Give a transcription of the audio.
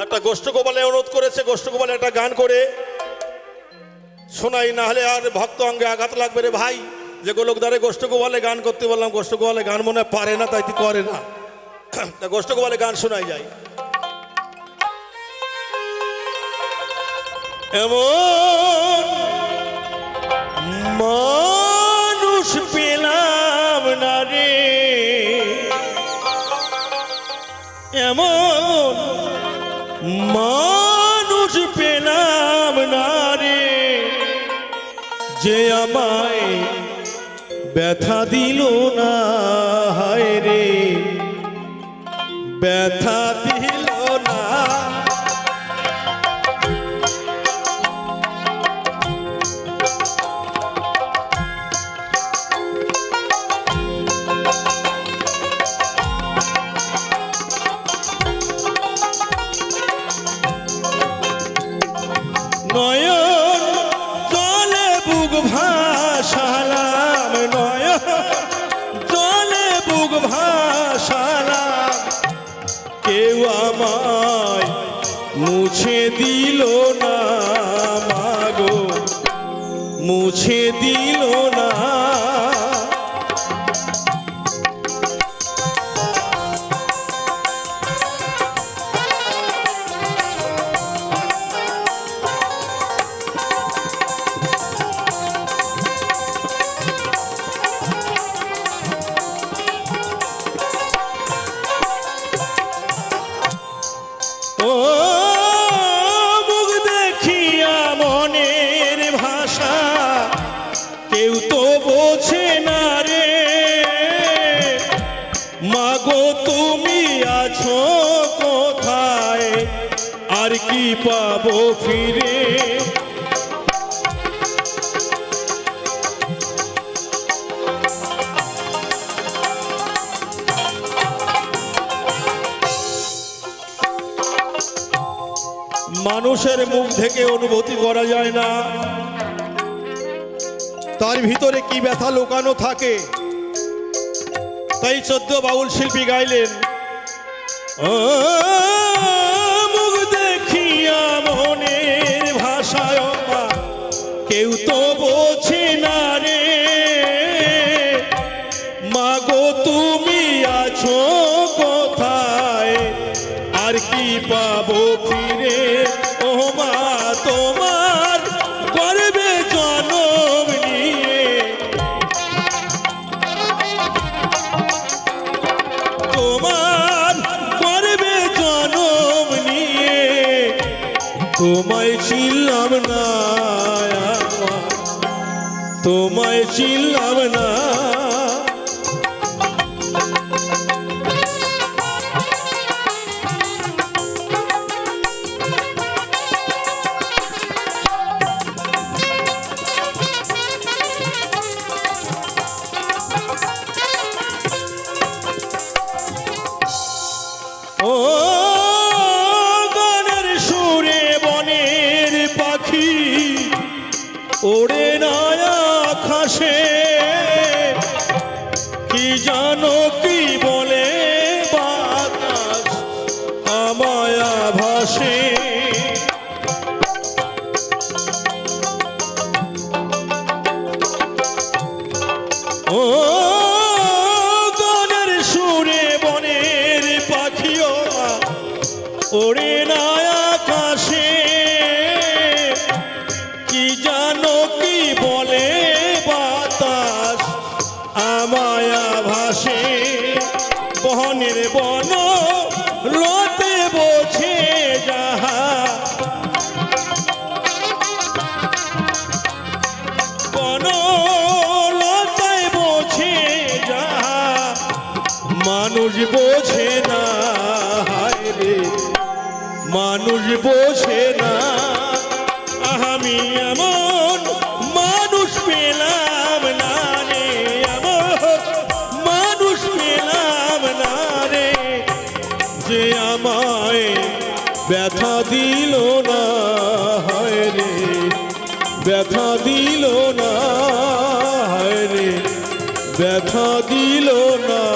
একটা গোষ্ঠ গোপালে অনুরোধ করেছে, গোষ্ঠ গোপালে একটা গান করে। শোনাই, না হলে আর ভক্ত অঙ্গে আঘাত লাগবে রে ভাই। যে গোলকদারে গোষ্ঠ গোপালে গান করতে বললাম, গোষ্ঠ গোপালে গান মনে পারে না, তাই করে না। তা গোষ্ঠ গোপালে গান শোনাই যায় এমন মানুষ পেলাম না রে। এমন মানুষ পেলাম না রে। যে আমায় ব্যথা দিল না হায় রে। ব্যথা দিল বুক ভাসালাম নয়। জলে বুক ভাসালাম। কেউ আমায় মুছে দিল না মাগো। মুছে দিল পাবো ফিরে। মানুষের মুখ থেকে অনুভূতি করা যায় না। তার ভিতরে কি ব্যথা লুকানো থাকে, তাই চোদ্দ বাউল শিল্পী গাইলেন ও মাগো তুমি আছো কোথায়? আর কি পাবো ফিরে? ও মা, তোমার গর্বে জনম নিয়ে। তোমার গর্বে জনম নিয়ে। তোমায় চিনলাম না, তোমায় চিনলাম না। খাসে কি জানো কি বলে বাতাস আমায়া ভাসে। ও গানের সুরে বনের পাখিও ওরে না আকাশে কি জানো কি বলে বোঝে যাহা বনলতায় বোঝে যাহা মানুষ বোঝে না হায় রে। মানুষ বোঝে না। যে আমায় ব্যথা দিল না, হায় রে। ব্যথা দিল না, হায় রে। ব্যথা দিল না